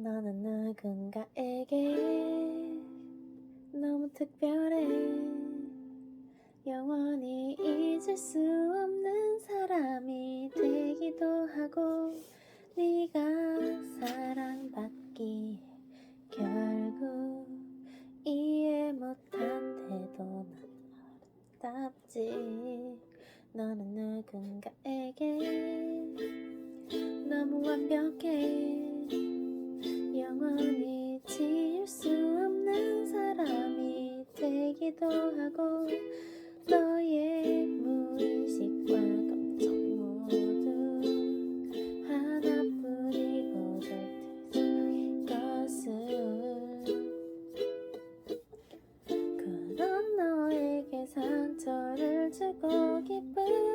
너는 누군가에게 너무 특별해. 영원히 잊을 수 없는 사람이 되기도 하고 네가 사랑받기 결국 이해 못한데도 난 아름답지. 너는 누군가에게 너무 완벽해 기도하고 너의 무의식과 감정 모두 하나뿐이고 절대적인 것은 그런 너에게 상처를 주고 기쁨